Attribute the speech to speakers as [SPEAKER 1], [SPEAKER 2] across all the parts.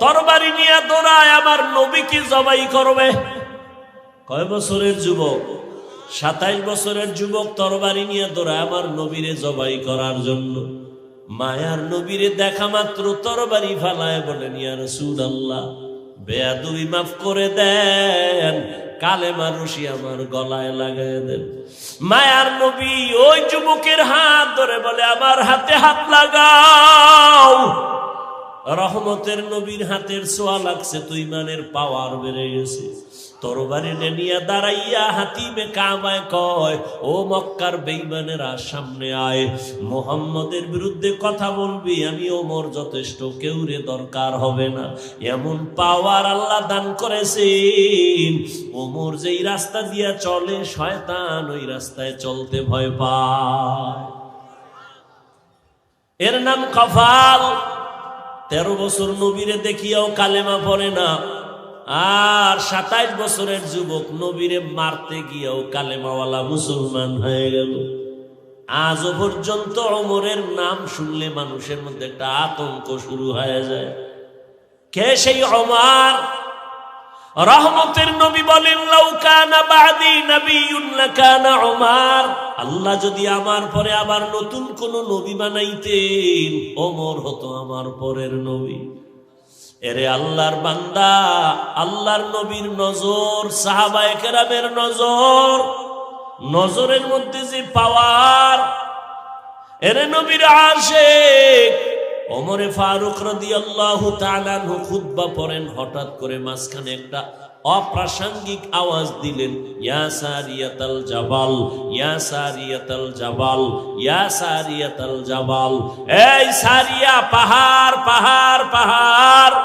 [SPEAKER 1] তরবারি নিয়ে দৌড়ায়, আমার নবীকে জবাই করবে? কয় বছরের যুবক? সাতাইশ বছরের যুবক তরবারি নিয়ে দৌড়ায়, আমার নবীরে জবাই করার জন্য। মায়ার নবীরে দেখা মাত্র তরবারি ফালায় বলেন ইয়া রসুল আল্লাহ বেয়াদুই মাফ করে দেন, কালে মানুষই আমার গলায় লাগাই দেন। মায়ার নবী ওই যুবকের হাত ধরে বলে, আমার হাতে হাত লাগাও। রহমতের নবীর হাতের ছোঁয়া লাগছে, তুই মানের পাওয়ার বেড়ে গেছে। দাঁড়াইয়া কামায় কয়, ও মক্কার বেইমানেরা, সামনে আয়। মোহাম্মদের বিরুদ্ধে কথা বলবি, আমি ওমর যথেষ্ট দরকার হবে না। এমন পাওয়ার আল্লাহ দান করেছেন। ওমর যেই রাস্তা দিয়া চলে, শয়তান ওই রাস্তায় চলতে ভয় পায়। এর নাম কফাল। তেরো বছর নবীরে দেখিয়াও কালেমা পড়ে না। আর সাতাইশ বছরের যুবক নবীরে মারতে গিয়েও কালেমাওয়ালা মুসলমান হয়ে গেল। আজও পর্যন্ত অমরের নাম শুনলে মানুষের মধ্যে একটা আতঙ্ক শুরু হয়ে যায়। কে সেই অমার রহমতের নবী বলেন লাউকানা বাদি নবিয়ুন লাকানা ওমর। আল্লাহ যদি আমার পরে আবার নতুন কোন নবী বানাইতেন, অমর হতো আমার পরের নবী। এরে আল্লাহর বান্দা, আল্লাহর নবীর নজর, সাহাবায় কেরামের নজর, নজরের মধ্যে যে পাওয়ার, এরে নবীর আশেক ওমরে ফারুক রাদিয়াল্লাহু তাআলা আনহু খুতবা পড়েন, হঠাৎ করে মাঝখানে একটা অপ্রাসঙ্গিক আওয়াজ দিলেন, ইয়া সারিয়াতাল জাবাল, ইয়া সারিয়াতাল জাবাল, ইয়া সারিয়াতাল জাবাল, এই সারিয়া, পাহাড় পাহাড় পাহাড়!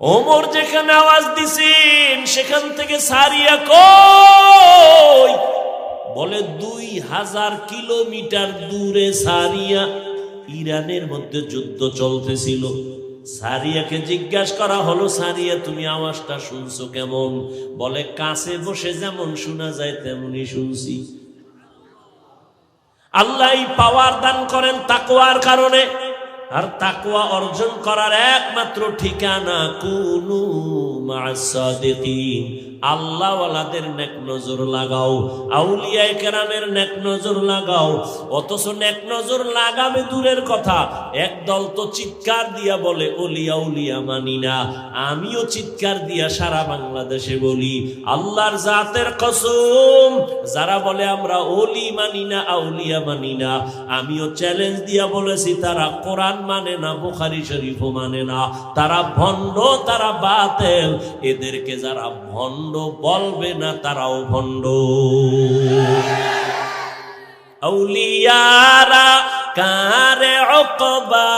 [SPEAKER 1] ওমর যেখানে আওয়াজ দিছেন, সেখান থেকে সারিয়া কই? বলে, দুই হাজার কিলোমিটার দূরে সারিয়া ইরানের মধ্যে যুদ্ধ চলতেছিল। সারিয়াকে জিজ্ঞাসা করা হলো, সারিয়া, তুমি আওয়াজটা শুনছো কেমন? বলে, কাছে বসে যেমন শোনা যায় তেমনি শুনছি। আল্লাহ পাওয়ার দান করেন তাকোয়ার কারণে। আর তাকওয়া অর্জন করার একমাত্র ঠিকানা, কুনু মাসাদিকিন আল্লাহওয়ালাদের নেক নজর লাগাও, আউলিয়ায়ে কেরামের নেক নজর লাগাও, অথচ নেক নজর লাগাবে দূরের কথা। একদল তো চিৎকার দিয়া বলে ওলিয়া উলিয়া মানি না। আমিও চিৎকার দিয়া সারা বাংলাদেশে বলি, আল্লাহর জাতের কসম, যারা বলে আমরা ওলি মানি না, আউলিয়া মানি না। আমিও চ্যালেঞ্জ দিয়া বলেছি, তারা কোরআন মানে না, বুখারি শরীফও মানে না। তারা ভণ্ড, তারা বাতেল। এদেরকে যারা ভণ্ড বলবে না তারাও ভণ্ড। আউলিয়ারা কারে অকবা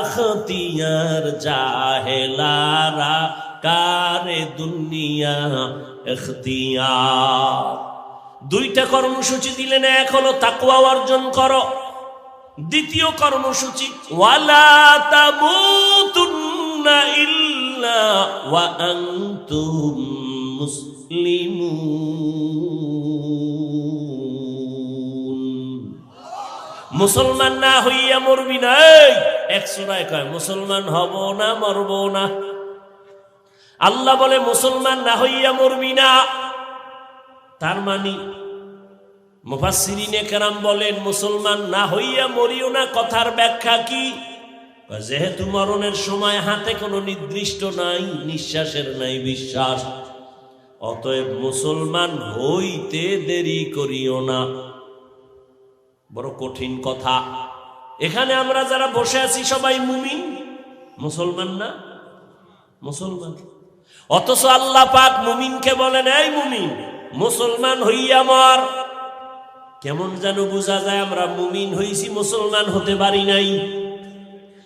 [SPEAKER 1] এখতিয়ার জাহেলারা, কারে দুনিয়া এখতিয়ার। দুইটা কর্মসূচি দিলেন, এক হলো তাকুয়া অর্জন করো, দ্বিতীয় কর্মসূচি, ওয়ালা তামুতুন্না ইল্লা ওয়া আনতুম মুসলিমুন না হইয়া মরবি নাই। এক সুরায় কয়, মুসলমান হব না, মরব না। আল্লাহ বলে, মুসলমান না হইয়া মরবি না। তার মানে মুফাসসিরিনে কেরাম বলেন, মুসলমান না হইয়া মরিও না। কথার ব্যাখ্যা কি? যেহেতু মরণের সময় হাতে কোনো নির্দিষ্ট নাই, নিঃশ্বাসের নাই বিশ্বাস, অতএব মুসলমান হইতে দেরি করিও না। বড় কঠিন কথা। এখানে আমরা যারা বসে আছি সবাই মুমিন, মুসলমান না? মুসলমান। অথচ আল্লাহ পাক মুমিনকে বলেন, এই মুমিন, মুসলমান হইয়া মর। কেমন যেন বোঝা যায়, আমরা মুমিন হইছি, মুসলমান হতে পারি নাই।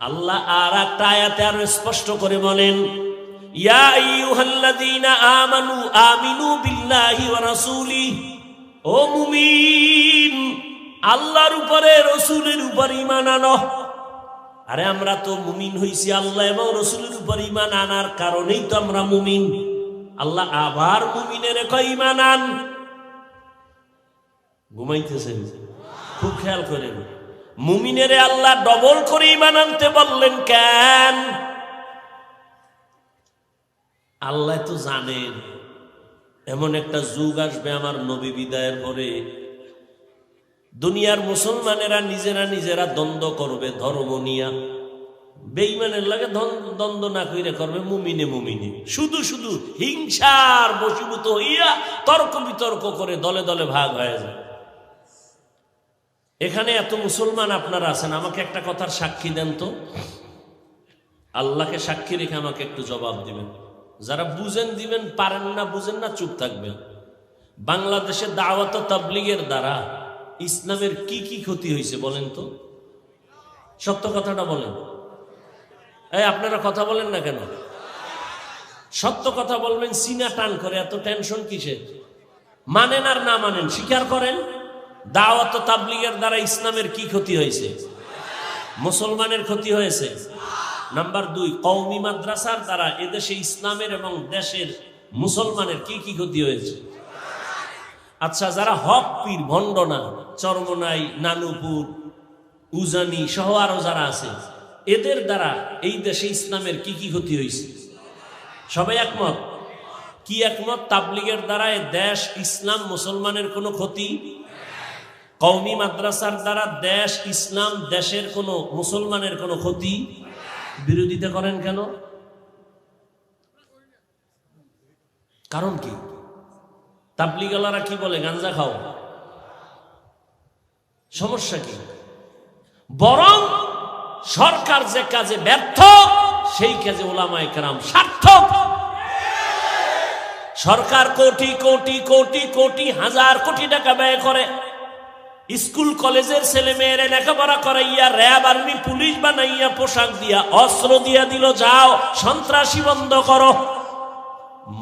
[SPEAKER 1] আল্লাহ আর একটা আয়াতে আরও স্পষ্ট করে বলেন, ইয়া আইয়ুহাল্লাযীনা আমানু আমিনু বিল্লাহি ওয়া রাসূলি, ও মুমিন, আল্লাহর উপরে, রসুলের উপর ঈমান আনো। আরে আমরা তো মুমিন হইছি আল্লাহ এবং রসুলের উপর ঈমান আনার কারণেই তো আমরা মুমিন। আল্লাহ আবার মুমিনের ঈমান আন। ঘুমাইতেছেন? খুব খেয়াল করেন। মুমিনের আল্লাহ ডবল করে ইমান আনতে বললেন, কেন? আল্লাহ তো জানেন, এমন একটা যুগ আসবে আমার নবী বিদায়ের পরে। দুনিয়ার মুসলমানেরা নিজেরা নিজেরা দ্বন্দ্ব করবে, ধর্ম নিয়া। বেইমানের লাগে দ্বন্দ্ব না কইরে করবে, মুমিনে মুমিনে। শুধু শুধু হিংসার বশীভূত হইয়া তর্ক বিতর্ক করে দলে দলে ভাগ হয়ে যায়। এখানে এত মুসলমান আপনারা আছেন, আমাকে একটা কথার সাক্ষী দেন তো। আল্লাহকে সাক্ষী রেখে আমাকে একটু জবাব দিবেন। যারা বুঝেন দিবেন, পারেন না বুঝেন না, চুপ থাকবেন। বাংলাদেশে দাওয়াত তাবলিগের দ্বারা ইসলামের কি কি ক্ষতি হয়েছে বলেন তো? সত্য কথাটা বলেন। এই, আপনারা কথা বলেন না কেন? সত্য কথা বলবেন, সিনা টান করে, এত টেনশন কিসের? মানেন আর না মানেন, স্বীকার করেন। দাওয়াত তাবলিগের দ্বারা ইসলামের কি ক্ষতি হয়েছে? মুসলমানের ক্ষতি হয়েছে? নাম্বার দুই কৌমি মাদ্রাসার দ্বারা এদেশে ইসলামের এবং দেশের মুসলমানের কি কি ক্ষতি হয়েছে? আচ্ছা যারা হক পীর, ভণ্ডনা, চরমনাই, নানুপুর, উজানি সহ আরও যারা আছে, এদের দ্বারা এই দেশে ইসলামের কি কি ক্ষতি হয়েছে? সবাই একমত? কি একমত? তাবলিগের দ্বারা দেশ, ইসলাম, মুসলমানের কোনো ক্ষতি? কৌমি মাদ্রাসার দ্বারা দেশ ইসলাম দেশের কোনো মুসলমানের কোনো ক্ষতি বিরোধিতা করেন কেন? কারণ কি? তাবলিগালারা কি বলে? গাঞ্জা খাও। সমস্যা কি? বরং সরকার যে কাজে ব্যর্থ, সেই কাজে ওলামায় কেরাম সার্থক। সরকার কোটি কোটি কোটি কোটি হাজার কোটি টাকা ব্যয় করে। স্কুল কলেজের ছেলে মেয়েরা লেখাপড়া করাইয়া, র্যাব, আর্মি, পুলিশ বানাইয়া, পোশাক দিয়া, অস্ত্র দিয়া দিল, যাও, সন্ত্রাসী বন্ধ করো।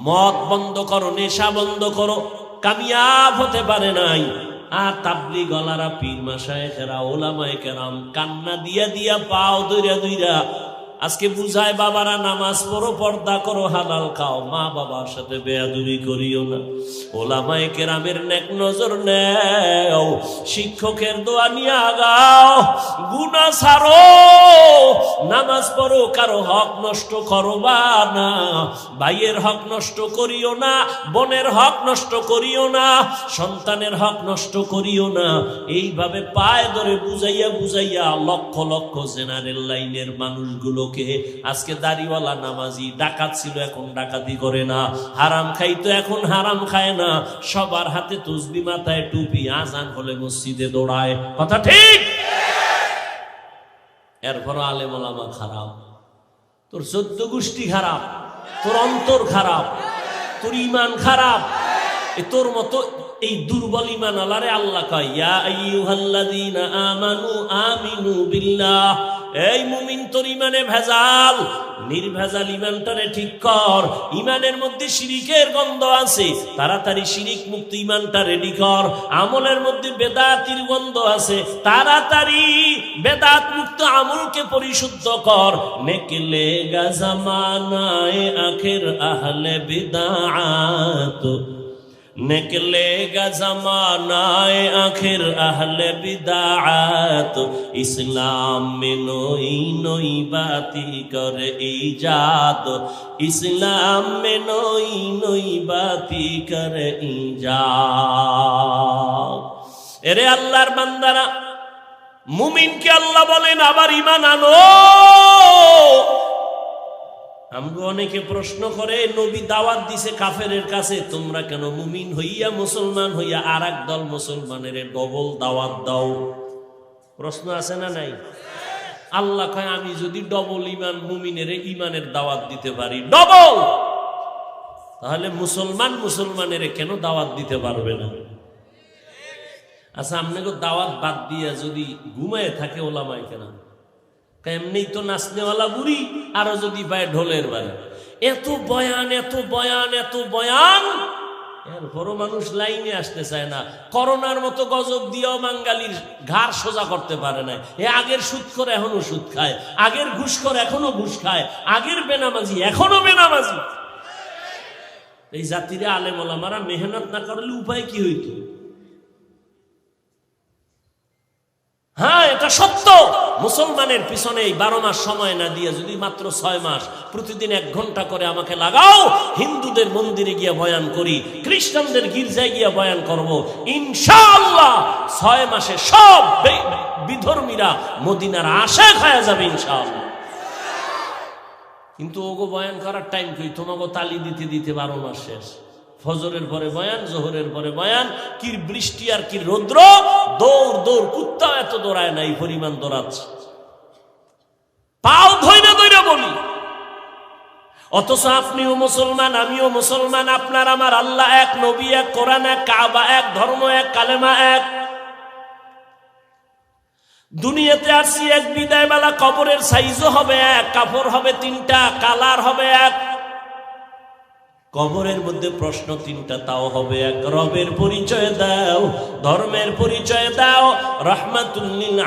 [SPEAKER 1] মদ বন্ধ করো, নেশা বন্ধ করো, কামিয়াব হতে পারে নাই। আর তাবলি গলারা পীর মাসায় ওলামায় কেরাম, কান্না দিয়া দিয়া, পাও দইরা দইরা আজকে বুঝায়, বাবারা, নামাজ পড়ো, পর্দা করো, হালাল খাও। মা বাবার সাথে বেয়াদুবি করিও না। ওলামায় কেরামের নেক নজর নেও। শিক্ষকের দোয়া নিয়ে আগাও গুনা সারো নামাজ পড়ো, কারও হক নষ্ট করো বা না। ভাইয়ের হক নষ্ট করিও না, বোনের হক নষ্ট করিও না, সন্তানের হক নষ্ট করিও না। এইভাবে পায়ে ধরে বুঝাইয়া বুঝাইয়া লক্ষ লক্ষ জেনারেল লাইনের মানুষগুলোকে আজকে দাড়িওয়ালা নামাজি, ডাকাত ছিল, এখন ডাকাতি করে না। হারাম খাইতো এখন হারাম খায় না। সবার হাতে তসবি মাথায় টুপি, আজান হলে মসজিদে দৌড়ায়। কথা ঠিক? এরপর আলেম ওলামা খারাপ। তোর চোদ্দ গোষ্ঠী খারাপ, তোর অন্তর খারাপ, তোর ইমান খারাপ। তোর মতো এই দুর্বল ইমান আলারে আল্লাহ কয় আমানু আমিনু বিল্লাহ। এই মুমিন তোর ইমানে ভেজাল। নির্ভেজাল ইমানটারে ঠিক কর। ইমানের মধ্যে শিরিকের গন্ধ আছে। তাড়াতাড়ি শিরিক মুক্ত ইমানটা রেডি কর। আমলের মধ্যে বেদাতির গন্ধ আছে। তাড়াতাড়ি বেদাত মুক্ত আমলকে পরিশুদ্ধ কর। নেকলে গাজামানায় আখের আহলে বিদাত نکلے گا زمانہ آخر اہل بدعات اسلام میں نوئی نوئی باتی کر ایجاد اسلام میں نوئی نوئی باتی کر ایجاد ارے اللہ بندنا মুমিনকে আল্লাহ বলেন আবার ইমান আনো আমগো অনেকে প্রশ্ন করে, নবী দাওয়াত দিছে কাফেরের কাছে, তোমরা কেন মুমিন হইয়া মুসলমান হইয়া আর দল মুসলমানের ডবল দাওয়াত দাও? প্রশ্ন আছে না নাই? আল্লাহ কয়, আমি যদি ডবল ইমান মুমিনের ইমানের দাওয়াত দিতে পারি, ডবল! তাহলে মুসলমান মুসলমানের কেন দাওয়াত দিতে পারবে না? আচ্ছা আপনাকে দাওয়াত বাদ দিয়া যদি ঘুমায় থাকে ওলামায় কেন এমনি তো নাচনেওয়ালা বুড়ি, আরও যদি পায় ঢোলের বাড়ি এত বয়ান এত বয়ান এত বয়ান, এরপরও মানুষ লাইনে আসতে চায় না। করোনার মতো গজব দিয়েও বাঙ্গালির ঘাড় সোজা করতে পারে না। এ আগের সুদ করে এখনও সুদ খায়। আগের ঘুষ করে এখনও ঘুষ খায়। আগের বেনামাজি এখনও বেনামাজি। এই জাতিরে আলেমলামারা মেহনত না করলে উপায় কি হইতো? হ্যাঁ এটা সত্য। মুসলমানের পিছনে এই বারো মাস সময় না দিয়ে যদি মাত্র ছয় মাস প্রতিদিন এক ঘণ্টা করে আমাকে লাগাও, হিন্দুদের মন্দিরে গিয়ে বয়ান করি, খ্রিস্টানদের গির্জায় গিয়ে বয়ান করব, ইনশাআল্লাহ ছয় মাসে সব বিধর্মীরা মদিনার আশা খায়া যাবে ইনশাআল্লাহ। কিন্তু ওগো বয়ান করার টাইম কই তোমাকে তালি দিতে দিতে বারো মাস শেষ। ফজরের পরে বয়ান, জোহরের পরে বয়ান, কি বৃষ্টি আর কি রৌদ্র, দৌড় দৌড়, কুত্তা এত দৌড়ায় না, এই পরিমাণ দৌড়াচ্ছে। পাও ধৈরে ধৈরে বলি। অথচ আপনিও মুসলমান, আমিও মুসলমান, আপনার, আমার আল্লাহ এক, নবী এক, কোরআন এক, কাবা এক, ধর্ম এক, কালেমা এক। দুনিয়াতে আসছি এক বিদায় বেলা কবরের সাইজও হবে এক, কাপড় হবে তিনটা, কালার হবে এক। কবরের মধ্যে প্রশ্ন তিনটা, তাও হবে এক। রবের পরিচয় দাও, ধর্মের পরিচয় দাও রহমাতুল্লিল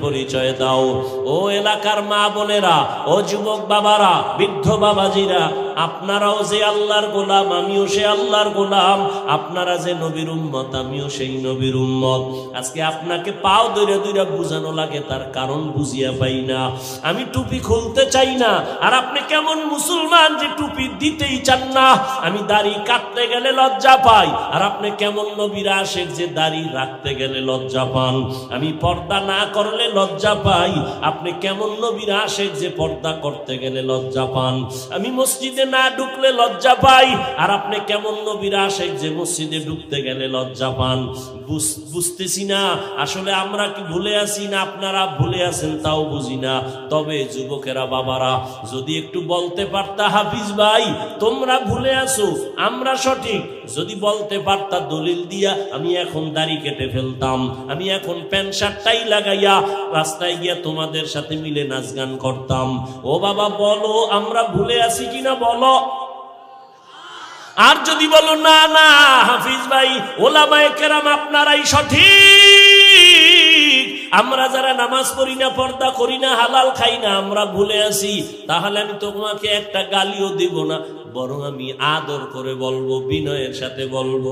[SPEAKER 1] পরিচয় দাও। ও এলাকার মা বোনেরা, ও যুবক বাবারা, বৃদ্ধ বাবাজিরা আপনারাও যে আল্লাহর গোলাম, আমিও সে আল্লাহর গোলাম। আপনারা যে নবীর উম্মত, আমিও সেই নবীর উম্মত। আজকে আপনাকে পাও দৈরে দৈরে বুঝানো লাগে, তার কারণ বুঝিয়া পাই না। আমি টুপি খুলতে চাই না। আর আপনি কেমন মুসলমান যে টুপি দিতেই চান না? আমি দাড়ি কাটতে গেলে লজ্জা পাই। আর আপনি কেমন নবীর আশেক যে দাড়ি রাখতে গেলে লজ্জা পান? আমি পর্দা না করলে লজ্জা পাই। আপনি কেমন নবীর আশেক যে পর্দা করতে গেলে লজ্জা পান? আমি মসজিদে না ঢুকলে লজ্জা পাই। আর আপনি কেমন নবীর আসে যে মসজিদে ঢুকতে গেলে লজ্জা পান? বুঝতেছি না। আসলে আমরা কি ভুলে আছি না আপনারা ভুলে আছেন তাও বুঝি না। তবে যুবকেরা, বাবারা, যদি একটু বলতে পারতা হাফিজ ভাই, তোমরা ভুলে আছো, আমরা সঠিক। যদি বলতে পারতা দলিল দিয়া, আমি এখন দাড়ি কেটে ফেলতাম। আমি এখন প্যান্ট শার্টটাই লাগাইয়া রাস্তায় গিয়া তোমাদের সাথে মিলে নাচ গান করতাম। ও বাবা, বলো, আমরা ভুলে আছি কিনা বলো? আর যদি বলো, না না, হাফিজ ভাই, ওলামায়ে কেরাম আপনারাই সঠিক। আমরা যারা নামাজ পড়ি না, পর্দা করি না, হালাল খাই না, আমরা ভুলে আসি তাহলে আমি তোমাকে একটা গালিও দিব না। বরং আমি আদর করে বলব বিনয়ের সাথে বলব।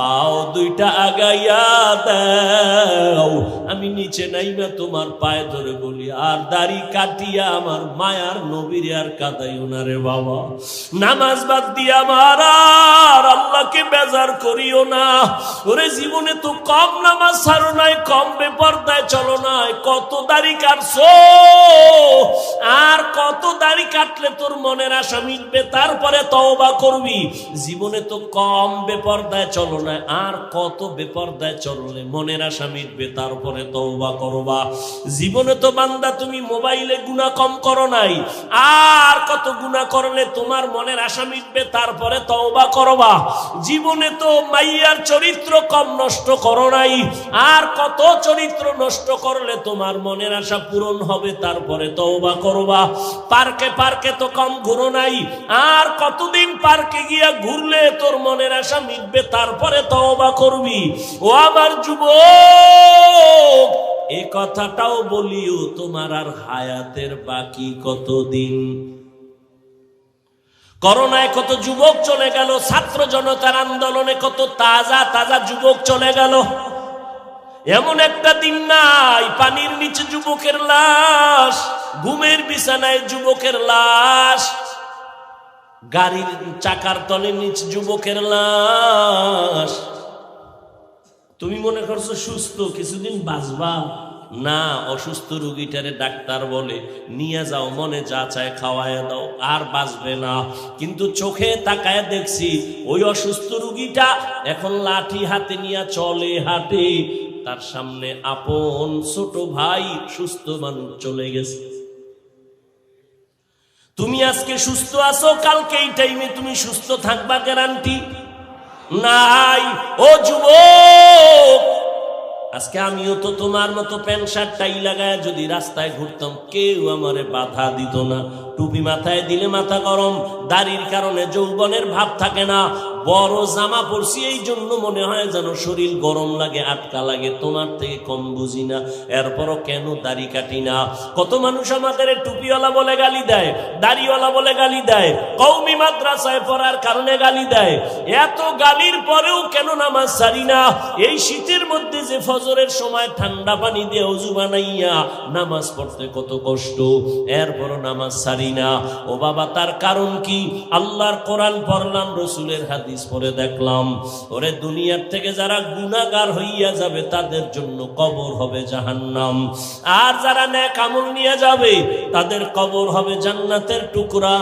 [SPEAKER 1] পাও দুইটা আগাইয়া দাও। আমি নিচে নাইবা তোমার পায়ে ধরে বলি, আর দাড়ি কাটিয়া আমার মায়ার নবীর আর কাদাইও না বাবা। নামাজ বাদ দিয়া আমার আর আল্লাহকে বেজার করিও না। ওরে জীবনে তো কম নামাজ ছাড়ো নাই, কম বেপর্দায় চলো নাই। কত দাড়ি কাটছো? আর কত দাড়ি কাটলে তোর মনের আশা মিটবে? তারপরে তওবা করবি। জীবনে তো কম বেপর্দায় চলো না আর কত বেপর্দায় চললে মনের আশা মিটবে তারপরে তওবা করবা। জীবনে তো বান্দা তুমি মোবাইলে গুণা কম করো নাই, আর কত গুণা করলে তোমার মনের আশা মিটবে তারপরে তওবা করবা। জীবনে তো মাইয়ার চরিত্র কম নষ্ট করো নাই, আর কত চরিত্র নষ্ট করলে তোমার মনের আশা পূরণ হবে তারপরে তওবা করবা। পার্কে পার্কে তো কম ঘুরো নাই, আর কতদিন পার্কে গিয়া ঘুরলে তোর মনের আশা মিটবে তারপরে তওবা করবি। ও আমার যুবক, এ কথাটাও বলিও, তোমার আর হায়াতের বাকি কতদিন? করোনায় কত যুবক চলে গেল, ছাত্র জনতার আন্দোলনে কত তাজা তাজা যুবক চলে গেল। এমন একটা দিন নাই, পানির নিচে যুবকের লাশ, ঘুমের বিছানায় যুবকের লাশ। গাড়ির চাকার তলে নিচে যুবকের লাশ। তুমি মনে করছ সুস্থ, কিছুদিন বাঁচবা? না, অসুস্থ রুগীটারে ডাক্তার বলে নিয়ে যাও, মনে যা চায় খাওয়ায় দাও, আর বাঁচবে না। কিন্তু চোখে তাকায় দেখছি, ওই অসুস্থ রুগীটা এখন লাঠি হাতে নিয়ে চলে হাঁটে। তার সামনে আপন ছোট ভাই সুস্থ মানুষ চলে গেছে। তুমি আজকে সুস্থ আছো? কালকে এই টাইমে তুমি সুস্থ থাকবা গ্যারান্টি নাই। ও যুব আজকে আমিও তো তোমার মতো প্যান্ট শার্ট টাই লাগায় যদি রাস্তায় ঘুরতাম, কেউ আমারে বাধা দিত না। টুপি মাথায় দিলে মাথা গরম, দাড়ির কারণে যৌবনের ভাব থাকে না। বড় জামা পরছি, এই জন্য মনে হয় যেন শরীর গরম লাগে, আটকা লাগে, তোমার থেকে কম বুঝি না, এরপরও কেন দাড়ি কাটি না? কত মানুষ আমাদের টুপিওয়ালা বলে গালি দেয়, দাড়িওয়ালা বলে গালি দেয় কৌমি মাদ্রাসায় পড়ার কারণে গালি দেয়। এত গালির পরেও কেন নামাজ সারি না? এই শীতের মধ্যে যে ফজরের সময় ঠান্ডা পানি দিয়ে অজু বানাইয়া নামাজ পড়তে কত কষ্ট, এরপরও নামাজ সারি না। ও বাবা, তার কারণ কি? আল্লাহর কোরআন পড়লাম রসুলের হাদিস পড়ে দেখলাম। ওরে, দুনিয়ার থেকে যারা গুনাগার হইয়া যাবে, তাদের জন্য কবর হবে জাহান্নাম। আর যারা ন্যাক আমল নিয়ে যাবে, তাদের কবর হবে জান্নাতের টুকরা।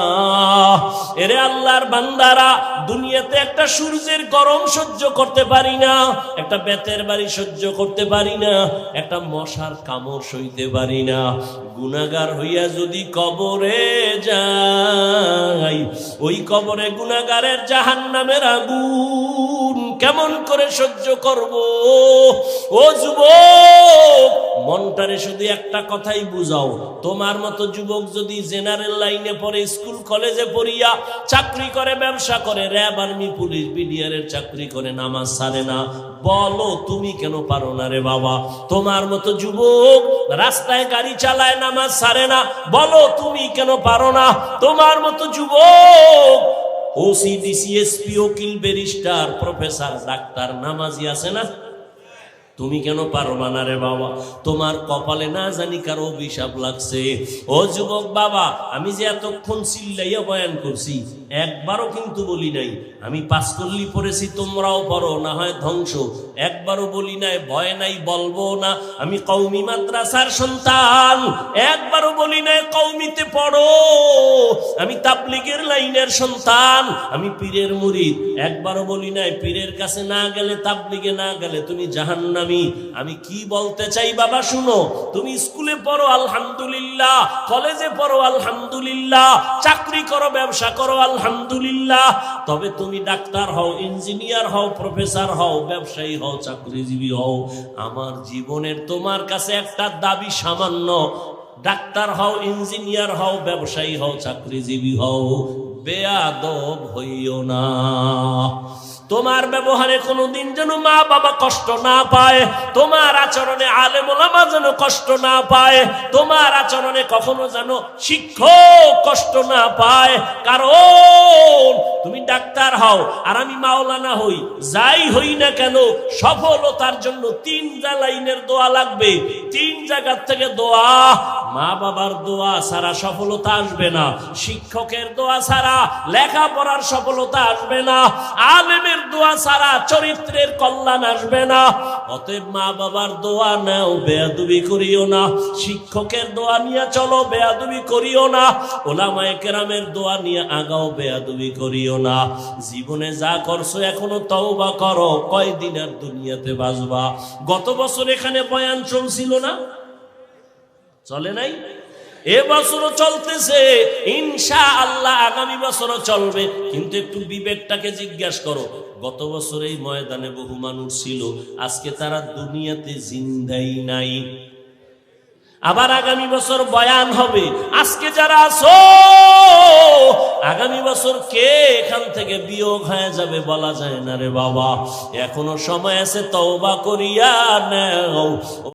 [SPEAKER 1] এরে আল্লাহর বান্দারা, দুনিয়াতে একটা সূর্যের গরম সহ্য করতে পারি না, একটা বেতের বাড়ি সহ্য করতে পারি না, একটা মশার কামড় সইতে পারি না। গুনাগার হইয়া যদি কবরে যাই ওই কবরে গুনাগারের জাহান নামের আগুন। কেমন করে সহ্য করব? ও যুবক, মনটারে শুধু একটা কথাই বুঝাও। তোমার মতো যুবক যদি জেনারেল লাইনে পড়ে, স্কুল, কলেজে পড়িয়া চাকরি করে, ব্যবসা করে, র্যাব, আর্মি, পুলিশ বিডিআরের চাকরি করে, নামাজ সারে না, বলো তুমি কেন পারো না রে বাবা? তোমার মতো যুবক রাস্তায় গাড়ি চালায়, নামাজ সারে না, বলো তুমি কেন পারো না? তোমার মতো যুবক ওসি ডিসি এসপি ওকিল ব্যারিস্টার প্রফেসর ডাক্তার নামাজি আছে না? তুমি কেন পারো না? রে বাবা, তোমার কপালে না জানি কারও অভিশাপ লাগছে। ও যুবক বাবা, আমি যে এতক্ষণ চিল্লাইয়া বয়ান করছি, একবারও কিন্তু বলি নাই। আমি পাঁচকল্লি পড়েছি, তোমরাও পড়ো, না হয় ধ্বংস। একবারও বলি নাই, ভয় নাই, বলব না। আমি কৌমি মাদ্রাসার সন্তান, একবারও বলি নাই কৌমিতে পড়ো। আমি তাবলিগের লাইনের সন্তান, আমি পীরের মুরিদ। একবারও বলি নাই, পীরের কাছে না গেলে, তাবলিগে না গেলে তুমি জাহান্নামি আমি কি বলতে চাই বাবা শুনো, তুমি স্কুলে পড়ো, আলহামদুলিল্লাহ, কলেজে পড়ো, আলহামদুলিল্লাহ, চাকরি করো, ব্যবসা করো, আলহামদুলিল্লাহ, তবে তুমি ডাক্তার হও, ইঞ্জিনিয়ার হও, প্রফেসর হও, ব্যবসায়ী হও, চাকরিজীবী হও। আমার জীবনের তোমার কাছে একটা দাবি সামান্য, ডাক্তার হও, ইঞ্জিনিয়ার হও, ব্যবসায়ী হও, চাকরিজীবী হও, বেয়াদব হইও না। তোমার ব্যবহারে কোনোদিন যেন মা বাবা কষ্ট না পায়, তোমার আচরণে আলেমোলামা যেন কষ্ট না পায়, তোমার আচরণে কখনো যেন শিক্ষক কষ্ট না পায়। কারণ তুমি ডাক্তার হও আর আমি মাওলানা হই, যাই হই না কেন, সফলতার জন্য তিনটা লাইনের দোয়া লাগবে। তিন জায়গার থেকে দোয়া মা বাবার দোয়া ছাড়া সফলতা আসবে না, শিক্ষকের দোয়া ছাড়া লেখাপড়ার সফলতা আসবে না, আলেমের দোয়া ছাড়া চরিত্রের কল্যাণ আসবে না। অতএব মা বাবার দোয়া নাও, বেয়াদুবি করিও না। শিক্ষকের দোয়া নিয়ে চলো, বেয়াদুবি করিও না। ওলামায়ে কেরামের দোয়া নিয়ে আগাও, বেয়াদুবি করিও না। জীবনে যা করছ এখনও তওবা করো, কয়দিন আর দুনিয়াতে বাঁচবা? গত বছর এখানে বয়ান চলছিল না? চলে নাই? এ বছরও চলতেছে ইনশা আল্লাহ আগামী বছরও চলবে। কিন্তু একটু বিবেকটাকে জিজ্ঞাসা করো, গত বছর এই ময়দানে বহু মানুষ ছিল, আজকে তারা দুনিয়াতে জিন্দাই নাই। আবার আগামী বছর বয়ান হবে, আজকে যারা আছো, আগামী বছর কে এখান থেকে বিয়োগ হয়ে যাবে বলা যায় না রে বাবা। এখনও সময় আছে, তওবা করিয়া নেও।